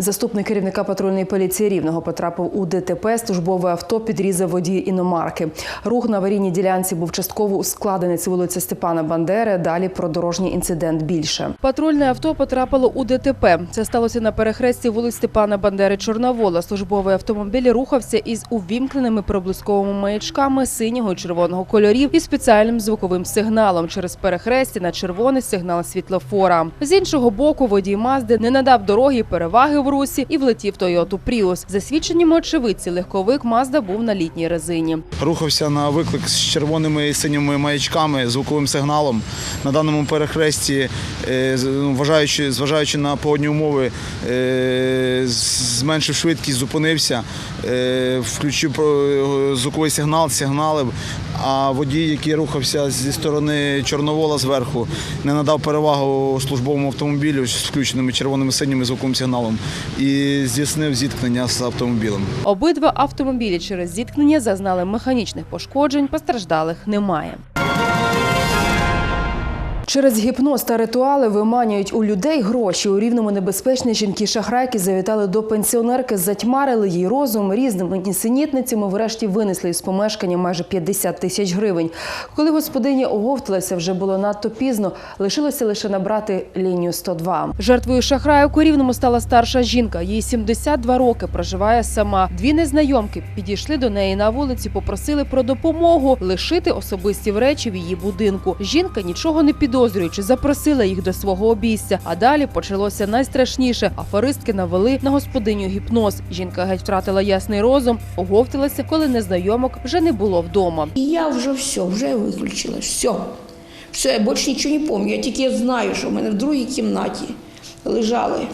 Заступник керівника патрульної поліції Рівного потрапив у ДТП. Службове авто підрізав водій іномарки. Рух на аварійній ділянці був частково ускладений. Це вулиця Степана Бандери. Далі про дорожній інцидент більше. Патрульне авто потрапило у ДТП. Це сталося на перехресті вулиць Степана Бандери Чорновола. Службовий автомобіль рухався із увімкненими проблисковими маячками синього і червоного кольорів і спеціальним звуковим сигналом. Через перехресті на червоний сигнал світлофора. З іншого боку, водій Мазди не надав дороги переваги в русі і влетів Тойоту Пріус. За свідченнями очевидці, легковик Мазда був на літній резині. Рухався на виклик з червоними і синіми маячками, звуковим сигналом. На даному перехресті, е, ну, вважаючи, зважаючи на погодні умови, е, зменшив швидкість, зупинився, е, включив звуковий сигнал, сигналив. А водій, який рухався зі сторони Чорновола зверху, не надав перевагу службовому автомобілю з включеними червоними синіми звуковим сигналом і здійснив зіткнення з автомобілем. Обидва автомобілі через зіткнення зазнали механічних пошкоджень, постраждалих немає. Через гіпноз та ритуали виманюють у людей гроші. У рівному небезпечні жінки-шахрайки завітали до пенсіонерки, затьмарили їй розум різними нісенітницями. Врешті винесли із помешкання майже 50 тисяч гривень. Коли господині оговталися, вже було надто пізно. Лишилося лише набрати лінію 102. Жертвою шахрайок у рівному стала старша жінка. Їй 72 роки проживає сама. Дві незнайомки підійшли до неї на вулиці, попросили про допомогу лишити особисті речі в її будинку. Жінка нічого не підозрюючи, запросила їх до свого обійстя. А далі почалося найстрашніше. Аферистки навели на господиню гіпноз. Жінка геть втратила ясний розум, оговталася, коли незнайомок вже не було вдома. Я вже все, вже виключила, все. Все, я більше нічого не пам'ятаю. Я тільки знаю, що в мене в другій кімнаті лежали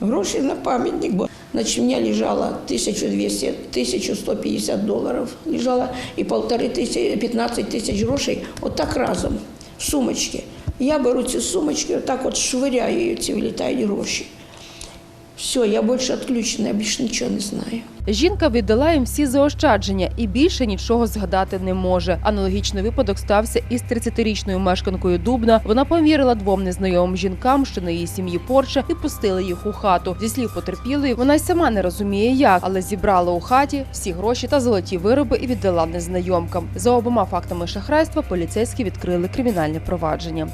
гроші на пам'ятник, бо значить, у мене лежало 1200, 1150 доларів лежало і полтори тисячі, 15 тисяч грошей отак разом, в сумочці. Я беру ці сумочки, отак от швиряю ці влітають гроші. Все, я більше відключена, я більше нічого не знаю. Жінка віддала їм всі заощадження і більше нічого згадати не може. Аналогічний випадок стався із 30-річною мешканкою Дубна. Вона повірила двом незнайомим жінкам, що на її сім'ї порча, і пустила їх у хату. Зі слів потерпілої, вона й сама не розуміє, як, але зібрала у хаті всі гроші та золоті вироби і віддала незнайомкам. За обома фактами шахрайства поліцейські відкрили кримінальне провадження.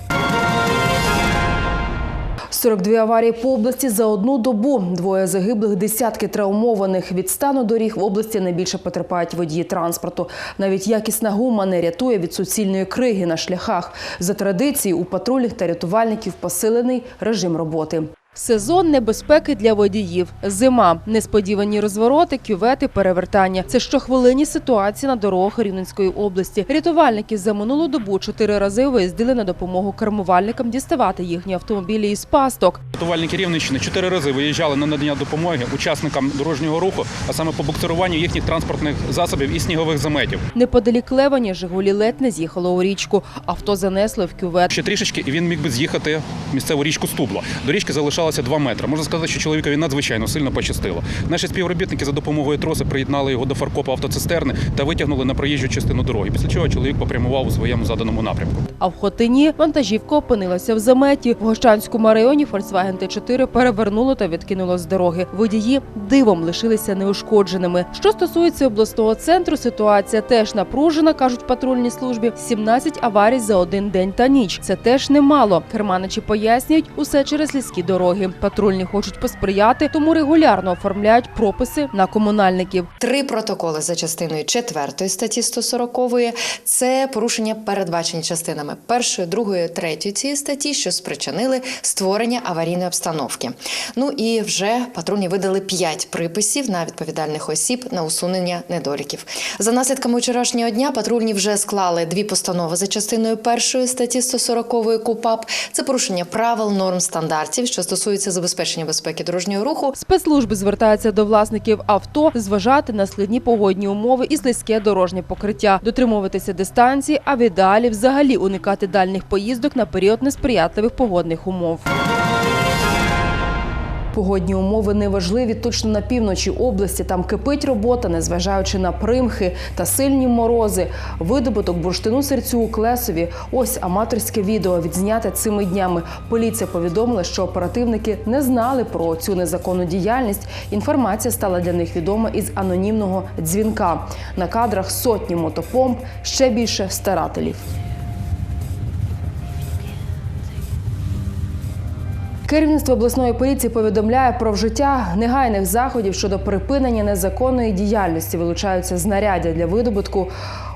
42 аварії по області за одну добу. Двоє загиблих, десятки травмованих. Від стану доріг в області найбільше потерпають водії транспорту. Навіть якісна гума не рятує від суцільної криги на шляхах. За традицією у патрульних та рятувальників посилений режим роботи. Сезон небезпеки для водіїв. Зима, несподівані розвороти, кювети, перевертання. Це щохвилинні ситуації на дорогах Рівненської області. Рятувальники за минулу добу чотири рази виїздили на допомогу кермувальникам діставати їхні автомобілі із пасток. Рятувальники Рівненщини чотири рази виїжджали на надання допомоги учасникам дорожнього руху, а саме по буксируванню їхніх транспортних засобів і снігових заметів. Неподалік Левані Жигулі ледь не з'їхало у річку. Авто занесли в кювет. Ще трішечки, і він міг би з'їхати в місцеву річку Стубло. До річки залишалося 2 метри. Можна сказати, що чоловікові надзвичайно сильно пощастило. Наші співробітники за допомогою троси приєднали його до фаркопа автоцистерни та витягнули на проїжджу частину дороги. Після чого чоловік попрямував у своєму заданому напрямку. А в Хотині вантажівка опинилася в заметі. В Гощанському районі Volkswagen Т4 перевернуло та відкинуло з дороги. Водії дивом лишилися неушкодженими. Що стосується обласного центру, ситуація теж напружена, кажуть в патрульній службі. 17 аварій за один день та ніч. Це теж немало. Керманичі пояснюють, усе через ліські дороги. Патрульні хочуть посприяти, тому регулярно оформляють прописи на комунальників. Три протоколи за частиною 4 статті 140 – це порушення передбачені частинами першої, другої, третьої цієї статті, що спричинили створення аварійної обстановки. Ну і вже патрульні видали 5 приписів на відповідальних осіб на усунення недоліків. За наслідками вчорашнього дня патрульні вже склали дві постанови за частиною першої статті 140 КУПАП. Це порушення правил, норм стандартів, що стосується стосуються забезпечення безпеки дорожнього руху. Спецслужби звертаються до власників авто зважати на складні погодні умови і слизьке дорожнє покриття, дотримуватися дистанції, а в ідеалі взагалі уникати дальніх поїздок на період несприятливих погодних умов. Погодні умови неважливі точно на півночі області. Там кипить робота, незважаючи на примхи та сильні морози. Видобуток бурштину серцю у Клесові. Ось аматорське відео відзняте цими днями. Поліція повідомила, що оперативники не знали про цю незаконну діяльність. Інформація стала для них відома із анонімного дзвінка. На кадрах сотні мотопомп, ще більше старателів. Керівництво обласної поліції повідомляє про вжиття негайних заходів щодо припинення незаконної діяльності. Вилучаються знаряддя для видобутку.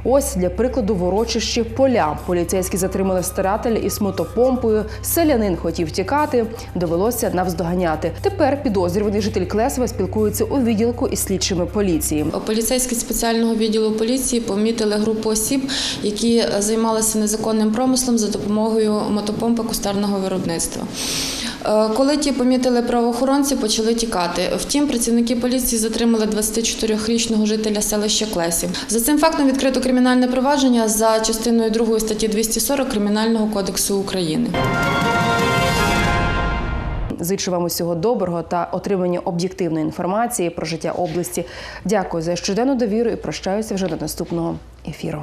Ось для прикладу в урочищі поля. Поліцейські затримали старателя із мотопомпою. Селянин хотів тікати, довелося навздоганяти. Тепер підозрюваний житель Клесова спілкується у відділку із слідчими поліції. Поліцейські спеціального відділу поліції помітили групу осіб, які займалися незаконним промислом за допомогою мотопомпи кустарного виробництва. Е, Коли ті помітили правоохоронці, почали тікати. Втім, працівники поліції затримали 24-річного жителя селища Клесів. За цим фактом відкрито кримінальне провадження за частиною 2 статті 240 Кримінального кодексу України. Зичу вам усього доброго та отримання об'єктивної інформації про життя області. Дякую за щоденну довіру і прощаюся вже до наступного ефіру.